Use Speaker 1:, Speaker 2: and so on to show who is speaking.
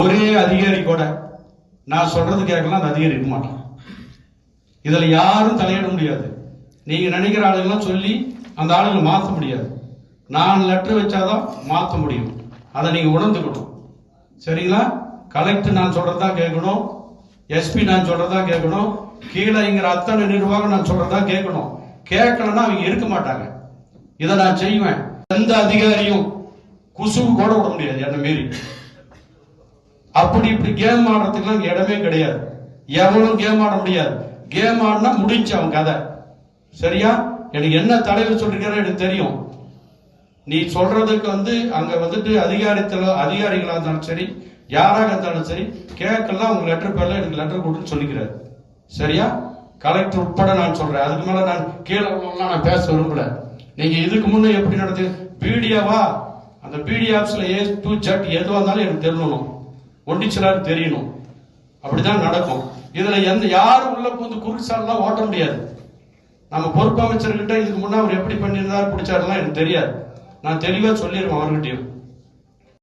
Speaker 1: ஒரே அதிகாரி கூட நான் சொல்றது கேட்கலாம் அந்த அதிகாரி இருக்க மாட்டான். இதுல யாரும் தலையிட முடியாது. நீங்க நினைக்கிற ஆளுங்கெல்லாம் சொல்லி அந்த ஆளுங்களை மாற்ற முடியாது. நான் லெட்டர் வச்சாதான் மாற்ற முடியும். அதை நீங்க உணர்ந்துக்கணும். சரிங்களா? கலெக்டர் நான் சொல்றதா கேட்கணும். எஸ்பி நான் சொல்றதா கேட்கணும். கீழே இங்கிற அத்தனை நிர்வாகம் நான் சொல்றதா கேட்கணும். கேட்கலன்னா அவங்க இருக்க மாட்டாங்க. இதை நான் செய்வேன். எந்த அதிகாரியும் குசுவு கூட விட முடியாது என்ன மீறி. அப்படி இப்படி கேம் ஆடுறதுக்குலாம் இடமே கிடையாது. எவனும் கேம் ஆட முடியாது. கேம் ஆடினா முடிஞ்சு அவன் கதை. சரியா? எனக்கு என்ன தலைவர் சொல்லிருக்காரு எனக்கு தெரியும். நீ சொல்றதுக்கு வந்து அங்க வந்துட்டு அதிகாரத்தில் அதிகாரிகளா இருந்தாலும் சரி யாராக இருந்தாலும் சரி கேட்கலாம் உங்க லெட்டர் பேர்ல எனக்கு லெட்டர் கொடுன்னு சொல்லிக்கிறாரு. சரியா? கலெக்டர் உட்பட நான் சொல்றேன். அதுக்கு மேல நான் கீழே நான் பேச விரும்பல. நீங்க இதுக்கு முன்னே எப்படி நடந்து பிடிஓவா அந்த பிடி ஆப்ஸ்ல ஏ டு ஜட் எதுவாக இருந்தாலும் எனக்கு தெரியணும். ஒண்டிச்சலாரு தெரியணும். அப்படிதான் நடக்கும். இதுல எந்த யாரும் உள்ள புகுந்து குறுக்குச்சாலெல்லாம் ஓட்ட முடியாது. நம்ம பொறுப்பு அமைச்சர்கிட்ட இதுக்கு முன்னே அவர் எப்படி பண்ணியிருந்தார் பிடிச்சாருலாம் எனக்கு தெரியாது. நான் தெளிவா சொல்லிடுவேன் அவர்கிட்டயும்.